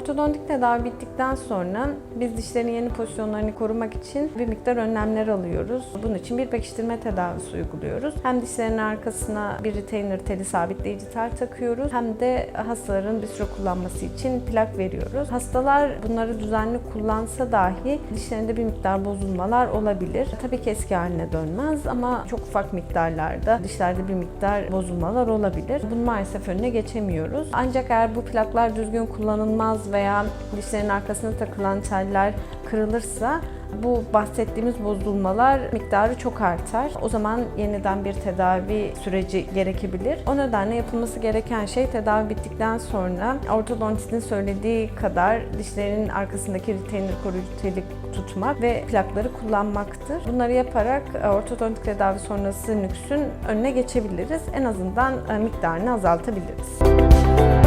Ortodontik tedavi bittikten sonra biz dişlerin yeni pozisyonlarını korumak için bir miktar önlemler alıyoruz. Bunun için bir pekiştirme tedavisi uyguluyoruz. Hem dişlerin arkasına bir retainer teli sabitleyici tel takıyoruz hem de hastaların bir süre kullanması için plak veriyoruz. Hastalar bunları düzenli kullansa dahi dişlerinde bir miktar bozulmalar olabilir. Tabii ki eski haline dönmez ama çok ufak miktarlarda dişlerde bir miktar bozulmalar olabilir. Bunu maalesef önüne geçemiyoruz. Ancak eğer bu plaklar düzgün kullanılmaz veya dişlerin arkasına takılan teller kırılırsa bu bahsettiğimiz bozulmalar miktarı çok artar. O zaman yeniden bir tedavi süreci gerekebilir. O nedenle yapılması gereken şey tedavi bittikten sonra ortodontistin söylediği kadar dişlerin arkasındaki retainer koruyucu teli tutmak ve plakları kullanmaktır. Bunları yaparak e, ortodontik tedavi sonrası nüksün önüne geçebiliriz. En azından e, miktarını azaltabiliriz.